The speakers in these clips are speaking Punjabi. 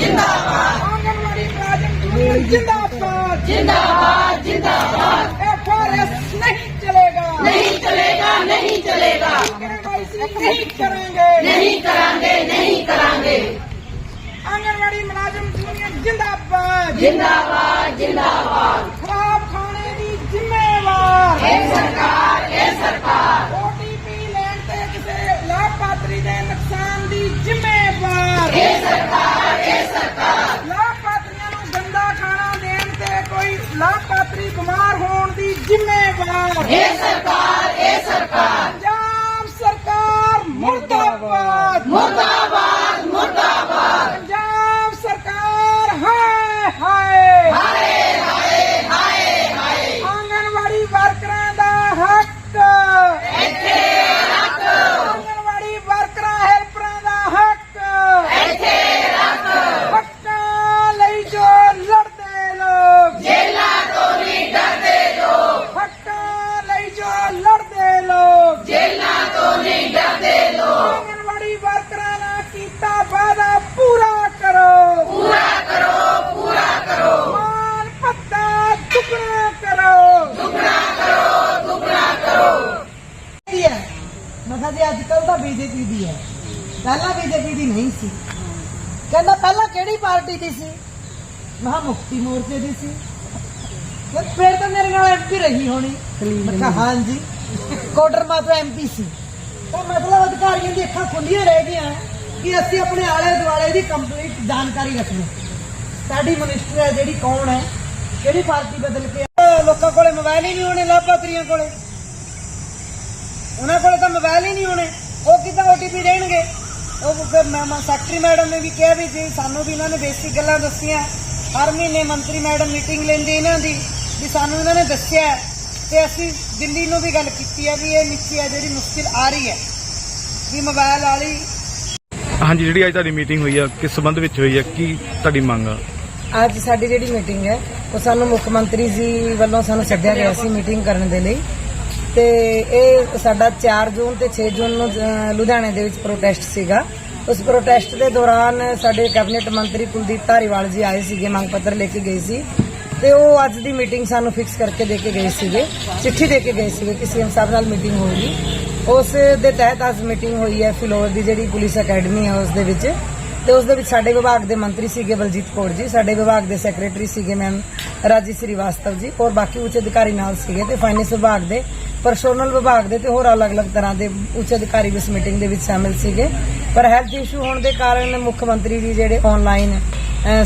जिंदाबाद। आंगनवाड़ी कार्यक्रम जिंदाबाद जिंदाबाद। जिंदाबाद नहीं चलेगा। नहीं चलेगा नहीं चलेगा। नहीं करेंगे नहीं करेंगे नहीं करेंगे आंगनबाड़ी मुलाजिम यूनियन जिंदाबाद। जिंदाबाद जिंदाबाद। ਸਰਕਾਰ। ਇਹ ਸਰਕਾਰ ਇਹ ਸਰਕਾਰ। ਬੀਜੇਪੀ ਦੀ ਹੈ। ਪਹਿਲਾਂ ਬੀਜੇਪੀ ਦੀ ਨਹੀਂ ਸੀ। ਕਹਿੰਦਾ ਪਹਿਲਾਂ ਕਿਹੜੀ ਪਾਰਟੀ ਦੀ ਸੀ? ਮੈਂ ਕਿਹਾ ਮੁਕਤੀ ਮੋਰਚੇ ਦੀ ਸੀ। ਫਿਰ ਫਿਰ ਤਾਂ ਮੇਰੇ ਨਾਲ ਐਮਪੀ ਰਹੀ ਹੋਣੀ। ਮੈਂ ਕਿਹਾ ਹਾਂਜੀ। ਕੋਟਰਮਾ ਤੋਂ ਐਮਪੀ ਸੀ। ਤਾਂ ਮਤਲਬ ਅਧਿਕਾਰੀਆਂ ਦੀ ਅੱਖਾਂ ਖੁੱਲੀਆਂ ਰਹਿ ਗਈਆਂ ਕਿ ਅਸੀਂ ਆਪਣੇ ਆਲੇ ਦੁਆਲੇ ਦੀ ਕੰਪਲੀਟ ਜਾਣਕਾਰੀ ਰੱਖਣੀ। ਸਾਡੀ ਮਿਨਿਸਟਰ ਹੈ ਜਿਹੜੀ ਕੌਣ ਹੈ? ਕਿਹੜੀ ਪਾਰਟੀ ਬਦਲ ਕੇ। ਲੋਕਾਂ ਕੋਲੇ ਮੋਬਾਈਲ ਹੀ ਨਹੀਂ ਹੋਣੇ ਲਾਭਪਾਤਰੀਆਂ ਕੋਲੇ। ਉਹਨਾਂ ਕੋਲ ਤਾਂ ਮੋਬਾਈਲ ਹੀ ਨਹੀਂ ਹੋਣੇ। ਉਹ ਕਿੱਦਾਂ ਓਟੀਪੀ ਦੇਣਗੇ? ਉਹ ਫਿਰ ਮੈਮ ਸੈਕਟਰੀ ਮੈਡਮ ਨੇ ਵੀ ਕਿਹਾ ਵੀ ਜੀ ਸਾਨੂੰ ਵੀ ਇਹਨਾਂ ਨੇ ਬੇਸਿਕ ਗੱਲਾਂ ਦੱਸੀਆਂ। ਹਰ ਮਹੀਨੇ ਮੰਤਰੀ ਮੈਡਮ ਮੀਟਿੰਗ ਲੈਂਦੀ ਇਹਨਾਂ ਦੀ ਵੀ ਸਾਨੂੰ ਇਹਨਾਂ ਨੇ ਦੱਸਿਆ ਹੈ। ਤੇ ਅਸੀਂ ਦਿੱਲੀ ਨੂੰ ਵੀ ਗੱਲ ਕੀਤੀ ਹੈ ਵੀ ਇਹ ਨੀਤੀ ਹੈ ਜਿਹੜੀ ਮੁਸ਼ਕਿਲ ਆ ਰਹੀ ਹੈ। ਵੀ ਮੋਬਾਈਲ ਵਾਲੀ ਹਾਂਜੀ ਜਿਹੜੀ ਅੱਜ ਤੁਹਾਡੀ ਮੀਟਿੰਗ ਹੋਈ ਆ ਕਿਸ ਸੰਬੰਧ ਵਿੱਚ ਹੋਈ ਆ ਕੀ ਤੁਹਾਡੀ ਮੰਗ ਆ? ਅੱਜ ਸਾਡੀ ਜਿਹੜੀ ਮੀਟਿੰਗ ਹੈ ਉਹ ਸਾਨੂੰ ਮੁੱਖ ਮੰਤਰੀ ਜੀ ਵੱਲੋਂ ਸਾਨੂੰ ਸੱਦਿਆ ਗਿਆ ਸੀ ਮੀਟਿੰਗ ਕਰਨ ਦੇ ਲਈ। ਤੇ ਇਹ ਸਾਡਾ 4 ਜੂਨ ਤੇ 6 ਜੂਨ ਨੂੰ ਲੁਧਿਆਣੇ ਦੇ ਵਿੱਚ ਪ੍ਰੋਟੈਸਟ ਸੀਗਾ। ਉਸ ਪ੍ਰੋਟੈਸਟ ਦੇ ਦੌਰਾਨ ਸਾਡੇ ਕੈਬਨਿਟ ਮੰਤਰੀ ਕੁਲਦੀਪ ਧਾਰੀਵਾਲ ਜੀ ਆਏ ਸੀਗੇ, ਮੰਗ ਪੱਤਰ ਲੈ ਕੇ ਗਏ ਸੀ। ਤੇ ਉਹ ਅੱਜ ਦੀ ਮੀਟਿੰਗ ਸਾਨੂੰ ਫਿਕਸ ਕਰਕੇ ਦੇ ਕੇ ਗਏ ਸੀਗੇ, ਚਿੱਠੀ ਦੇ ਕੇ ਗਏ ਸੀਗੇ ਕਿ ਸੀਐਮ ਸਾਹਿਬ ਨਾਲ ਮੀਟਿੰਗ ਹੋਊਗੀ ਉਸ ਦੇ ਤਹਿਤ ਅੱਜ ਮੀਟਿੰਗ ਹੋਈ ਹੈ ਫਿਲੌਰ ਦੀ, ਜਿਹੜੀ ਪੁਲਿਸ ਅਕੈਡਮੀ ਹੈ ਉਸ ਦੇ ਵਿੱਚ। ਤੇ ਉਸ ਦੇ ਵਿੱਚ ਸਾਡੇ ਵਿਭਾਗ ਦੇ ਮੰਤਰੀ ਸੀਗੇ ਬਲਜੀਤ ਕੌਰ ਜੀ, ਸਾਡੇ ਵਿਭਾਗ ਦੇ ਸੈਕਟਰੀ ਸੀਗੇ ਮੈਮ ਰਾਜੀ ਸ੍ਰੀਵਾਸਤਵ ਜੀ, ਔਰ ਬਾਕੀ ਉੱਚ ਅਧਿਕਾਰੀ ਨਾਲ ਸੀਗੇ ਤੇ ਫਾਈਨੈਂਸ ਵਿਭਾਗ ਦੇ ਪਰਸੋਨਲ ਵਿਭਾਗ ਦੇ ਤੇ ਹੋਰ ਅਲੱਗ-ਅਲੱਗ ਤਰ੍ਹਾਂ ਦੇ ਉੱਚ ਅਧਿਕਾਰੀ ਵੀ ਇਸ ਮੀਟਿੰਗ ਦੇ ਵਿੱਚ ਸ਼ਾਮਿਲ ਸੀਗੇ। ਪਰ ਹੈਲਥ ਇਸ਼ੂ ਹੋਣ ਦੇ ਕਾਰਨ ਮੁੱਖ ਮੰਤਰੀ ਜੀ ਜਿਹੜੇ ਆਨਲਾਈਨ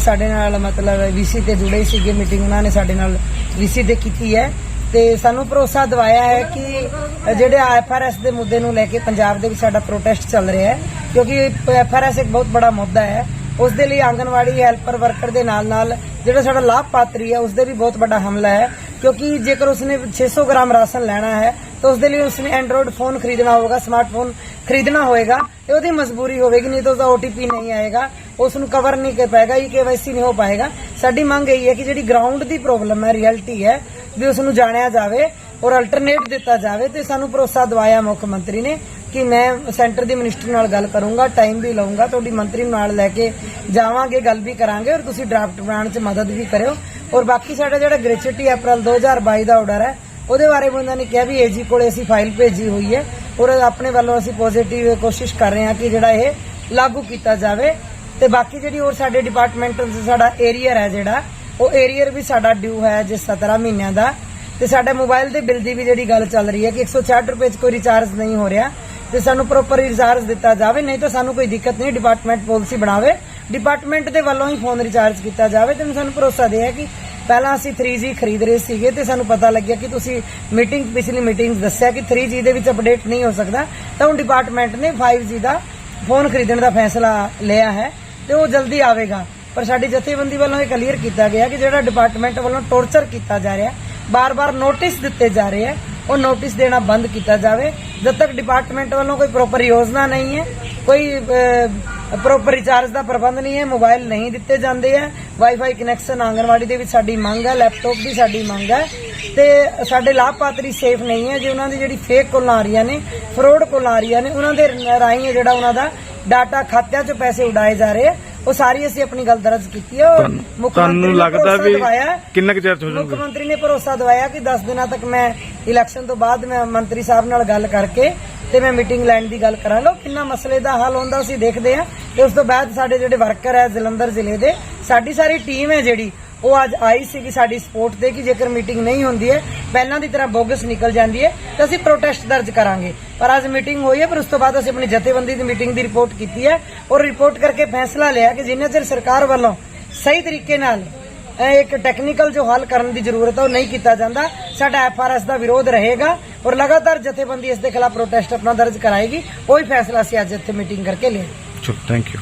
ਸਾਡੇ ਨਾਲ ਮਤਲਬ ਵੀਸੀ ਤੇ ਜੁੜੇ ਸੀਗੇ। ਮੀਟਿੰਗ ਉਹਨਾਂ ਨੇ ਸਾਡੇ ਨਾਲ ਵੀਸੀ ਤੇ ਕੀਤੀ ਹੈ। ਤੇ ਸਾਨੂੰ ਭਰੋਸਾ ਦਵਾਇਆ ਹੈ ਕਿ ਜਿਹੜੇ ਐਫਆਰਐਸ ਦੇ ਮੁੱਦੇ ਨੂੰ ਲੈ ਕੇ ਪੰਜਾਬ ਦੇ ਵਿੱਚ ਸਾਡਾ ਪ੍ਰੋਟੈਸਟ ਚੱਲ ਰਿਹਾ ਹੈ। ਕਿਉਂਕਿ ਐਫਆਰਐਸ ਇੱਕ ਬਹੁਤ ਬੜਾ ਮੁੱਦਾ ਹੈ। ਉਸ ਦੇ ਲਈ ਆਂਗਨਵਾੜੀ ਹੈਲਪਰ ਵਰਕਰ ਦੇ ਨਾਲ ਨਾਲ ਜਿਹੜਾ ਸਾਡਾ ਲਾਭਪਾਤਰੀ ਹੈ, ਉਸ ਦੇ ਵੀ ਬਹੁਤ ਵੱਡਾ ਹਮਲਾ ਹੈ। ਕਿਉਂਕਿ ਜੇਕਰ ਉਸਨੇ 600 ਗ੍ਰਾਮ ਰਾਸ਼ਨ ਲੈਣਾ ਹੈ, ਤਾਂ ਉਸ ਦੇ ਲਈ ਉਸਨੇ ਐਂਡਰੋਇਡ ਫੋਨ ਖਰੀਦਣਾ ਹੋਵੇਗਾ ਸਮਾਰਟਫੋਨ ਖਰੀਦਣਾ ਹੋਵੇਗਾ ਤੇ ਉਹਦੀ ਮਜਬੂਰੀ ਹੋਵੇਗੀ, ਨਹੀਂ ਤਾਂ ਉਹਦਾ OTP ਨਹੀਂ ਆਏਗਾ ਉਸ ਨੂੰ ਕਵਰ ਨਹੀਂ ਕਰ ਪਾਏਗਾ, ਇਹ KYC ਨਹੀਂ ਹੋ ਪਾਏਗਾ। ਸਾਡੀ ਮੰਗ ਇਹ ਹੈ ਕਿ ਜਿਹੜੀ ਗਰਾਊਂਡ ਦੀ ਪ੍ਰੋਬਲਮ ਹੈ ਰਿਐਲਿਟੀ ਹੈ, ਵੀ ਉਸ ਨੂੰ ਜਾਣਿਆ ਜਾਵੇ ਔਰ ਅਲਟਰਨੇਟ ਦਿੱਤਾ ਜਾਵੇ ਤੇ ਸਾਨੂੰ ਭਰੋਸਾ ਦਵਾਇਆ ਮੁੱਖ ਮੰਤਰੀ ਨੇ। ਕਿ ਮੈਂ ਸੈਂਟਰ ਦੀ ਮਿਨਿਸਟਰ ਨਾਲ ਗੱਲ ਕਰੂੰਗਾ ਟਾਈਮ ਵੀ ਲਵਾਂਗਾ ਤੁਹਾਡੀ ਮੰਤਰੀ ਨੂੰ ਨਾਲ ਲੈ ਕੇ ਜਾਵਾਂਗੇ, ਗੱਲ ਵੀ ਕਰਾਂਗੇ ਔਰ ਤੁਸੀਂ ਡਰਾਫਟ ਬਣਾਉਣ 'ਚ ਮਦਦ ਵੀ ਕਰਿਓ। ਔਰ ਬਾਕੀ ਸਾਡਾ ਜਿਹੜਾ ਗ੍ਰੈਚੁਇਟੀ ਅਪ੍ਰੈਲ 2022 ਦਾ ਆਰਡਰ ਹੈ, ਉਹਦੇ ਬਾਰੇ ਵੀ ਉਹਨਾਂ ਨੇ ਕਿਹਾ ਵੀ ਏਜੀ ਕੋਲੇ ਅਸੀਂ ਫਾਈਲ ਭੇਜੀ ਹੋਈ ਹੈ ਔਰ ਆਪਣੇ ਵੱਲੋਂ ਅਸੀਂ ਪੋਜ਼ਿਟਿਵ ਕੋਸ਼ਿਸ਼ ਕਰ ਰਹੇ ਹਾਂ ਕਿ ਜਿਹੜਾ ਇਹ ਲਾਗੂ ਕੀਤਾ ਜਾਵੇ। ਤੇ ਬਾਕੀ ਜਿਹੜੀ ਹੋਰ ਸਾਡੇ ਡਿਪਾਰਟਮੈਂਟਲ ਸਾਡਾ ਏਰੀਅਰ ਹੈ ਜਿਹੜਾ, ਉਹ ਏਰੀਅਰ ਵੀ ਸਾਡਾ ਡਿਊ ਹੈ ਜਿਸ 17 ਮਹੀਨਿਆਂ ਦਾ। ਤੇ ਸਾਡੇ ਮੋਬਾਈਲ ਦੇ ਬਿੱਲ ਦੀ ਵੀ ਜਿਹੜੀ ਗੱਲ ਚੱਲ ਰਹੀ ਹੈ ਕਿ 166 ਰੁਪਏ 'ਚ ਕੋਈ ਰਿਚਾਰਜ ਨਹੀਂ ਹੋ ਰਿਹਾ। ਤੇ ਸਾਨੂੰ ਪ੍ਰੋਪਰ ਰਿਚਾਰਜ ਦਿੱਤਾ ਜਾਵੇ, ਨਹੀਂ ਤਾਂ ਸਾਨੂੰ ਕੋਈ ਦਿੱਕਤ ਨਹੀਂ ਡਿਪਾਰਟਮੈਂਟ ਪਾਲਿਸੀ ਬਣਾਵੇ। ਡਿਪਾਰਟਮੈਂਟ ਦੇ ਵੱਲੋਂ ਹੀ ਫੋਨ ਰਿਚਾਰਜ ਕੀਤਾ ਜਾਵੇ, ਤੇ ਸਾਨੂੰ ਭਰੋਸਾ ਦੇ ਹੈ ਕਿ ਪਹਿਲਾਂ ਅਸੀਂ 3G ਖਰੀਦ ਰਹੇ ਸੀਗੇ ਤੇ ਸਾਨੂੰ ਪਤਾ ਲੱਗਿਆ ਕਿ ਤੁਸੀਂ ਮੀਟਿੰਗ ਪਿਛਲੀ ਮੀਟਿੰਗਸ ਦੱਸਿਆ ਕਿ 3G ਦੇ ਵਿੱਚ ਅਪਡੇਟ ਨਹੀਂ ਹੋ ਸਕਦਾ। ਤਾਂ ਹੁਣ ਡਿਪਾਰਟਮੈਂਟ ਨੇ 5G ਦਾ ਫੋਨ ਖਰੀਦਣ ਦਾ ਫੈਸਲਾ ਲਿਆ ਹੈ ਤੇ ਉਹ ਜਲਦੀ ਆਵੇਗਾ। ਪਰ ਸਾਡੀ ਜਥੇਬੰਦੀ ਵੱਲੋਂ ਇਹ ਕਲੀਅਰ ਕੀਤਾ ਗਿਆ ਕਿ ਜਿਹੜਾ ਡਿਪਾਰਟਮੈਂਟ ਵੱਲੋਂ ਟੌਰਚਰ ਕੀਤਾ ਜਾ ਰਿਹਾ, ਬਾਰ-ਬਾਰ ਨੋਟਿਸ ਦਿੱਤੇ ਜਾ ਰਹੇ ਹੈ ਉਹ ਨੋਟਿਸ ਦੇਣਾ ਬੰਦ ਕੀਤਾ ਜਾਵੇ। ਜਦ ਤੱਕ ਡਿਪਾਰਟਮੈਂਟ ਵੱਲੋਂ ਕੋਈ ਪ੍ਰੋਪਰ ਯੋਜਨਾ ਨਹੀਂ ਹੈ, ਕੋਈ ਪ੍ਰੋਪਰ ਰਿਚਾਰਜ ਦਾ ਪ੍ਰਬੰਧ ਨਹੀਂ ਹੈ ਮੋਬਾਈਲ ਨਹੀਂ ਦਿੱਤੇ ਜਾਂਦੇ ਹੈ ਵਾਈਫਾਈ ਕਨੈਕਸ਼ਨ ਆਂਗਨਵਾੜੀ ਦੇ ਵਿੱਚ ਸਾਡੀ ਮੰਗ ਹੈ ਲੈਪਟਾਪ ਦੀ ਸਾਡੀ ਮੰਗ ਹੈ। ਤੇ ਸਾਡੇ ਲਾਭਪਾਤਰੀ ਸੇਫ ਨਹੀਂ ਹੈ, ਜੇ ਉਹਨਾਂ ਦੀ ਜਿਹੜੀ ਫੇਕ ਕੋਲਾਂ ਆ ਰਹੀਆਂ ਨੇ ਫਰੋਡ ਕੋਲਾਂ ਆ ਰਹੀਆਂ ਨੇ, ਉਹਨਾਂ ਦੇ ਰਾਹੀਂ ਹੈ ਜਿਹੜਾ ਉਹਨਾਂ ਦਾ ਡਾਟਾ ਖਾਤਿਆਂ 'ਚੋਂ ਪੈਸੇ ਉਡਾਏ ਜਾ ਰਹੇ ਆ। ਉਹ ਸਾਰੀ ਅਸੀਂ ਆਪਣੀ ਗੱਲ ਦਰਜ ਕੀਤੀ ਹੈ ਔਰ ਤੁਹਾਨੂੰ- ਮੁੱਖ ਮੰਤਰੀ ਤੁਹਾਨੂੰ ਨੇ ਲੱਗਦਾ ਭਰੋਸਾ ਵੀ ਦਿਵਾਇਆ। ਹੈ ਕਿੰਨਾ ਕੁ ਚਿਰ ਹੋ ਮੁੱਖ ਜਾਊਗਾ ਮੰਤਰੀ ਨੇ ਭਰੋਸਾ ਦਵਾਇਆ ਕਿ 10 ਦਿਨਾਂ ਤੱਕ ਮੈਂ ਇਲੈਕਸ਼ਨ ਤੋਂ ਬਾਅਦ ਮੈਂ ਮੰਤਰੀ ਸਾਹਿਬ ਨਾਲ ਗੱਲ ਕਰਕੇ ਤੇ ਮੈਂ ਮੀਟਿੰਗ ਲੈਣ ਦੀ ਗੱਲ ਕਰਾਂਗਾ। ਉਹ ਕਿੰਨਾ ਮਸਲੇ ਦਾ ਹੱਲ ਹੁੰਦਾ ਅਸੀਂ ਦੇਖਦੇ ਹਾਂ ਤੇ ਉਸ ਤੋਂ ਬਾਅਦ ਸਾਡੇ ਜਿਹੜੇ ਵਰਕਰ ਹੈ ਜਲੰਧਰ ਜ਼ਿਲ੍ਹੇ ਦੇ ਸਾਡੀ ਸਾਰੀ ਟੀਮ ਹੈ ਜਿਹੜੀ ਉਹ ਅੱਜ ਆਈ ਸੀ ਸਾਡੀ ਸਪੋਰਟ ਤੇ ਕਿ ਜੇਕਰ ਮੀਟਿੰਗ ਨਹੀਂ ਹੁੰਦੀ ਹੈ, ਪਹਿਲਾਂ ਦੀ ਤਰ੍ਹਾਂ ਬੋਗਸ ਨਿਕਲ ਜਾਂਦੀ ਹੈ, ਤਾਂ ਅਸੀਂ ਪ੍ਰੋਟੈਸਟ ਦਰਜ ਕਰਾਂਗੇ। ਪਰ ਅੱਜ ਮੀਟਿੰਗ ਹੋਈ ਹੈ, ਪਰ ਉਸ ਤੋਂ ਬਾਅਦ ਅਸੀਂ ਆਪਣੀ ਜਥੇਬੰਦੀ ਦੀ ਮੀਟਿੰਗ ਦੀ ਰਿਪੋਰਟ ਕੀਤੀ ਹੈ ਔਰ ਰਿਪੋਰਟ ਕਰਕੇ ਫੈਸਲਾ ਲਿਆ ਕਿ ਜਿੰਨਾ ਚਿਰ ਸਰਕਾਰ ਵੱਲੋਂ ਸਹੀ ਤਰੀਕੇ ਨਾਲ ਇੱਕ ਟੈਕਨੀਕਲ ਜੋ ਹੱਲ ਕਰਨ ਦੀ ਜ਼ਰੂਰਤ ਹੈ ਉਹ ਨਹੀਂ ਕੀਤਾ ਜਾਂਦਾ, ਸਾਡਾ ਐਫਆਰਐਸ ਦਾ ਵਿਰੋਧ ਰਹੇਗਾ ਔਰ ਲਗਾਤਾਰ ਜਥੇਬੰਦੀ ਇਸ ਦੇ ਖਿਲਾਫ ਪ੍ਰੋਟੈਸਟ ਆਪਣਾ ਦਰਜ ਕਰਾਏਗੀ, ਉਹੀ ਫੈਸਲਾ ਅਸੀਂ ਅੱਜ ਇੱਥੇ ਮੀਟਿੰਗ ਕਰਕੇ ਲਿਆ। ਚਲੋ ਥੈਂਕ ਯੂ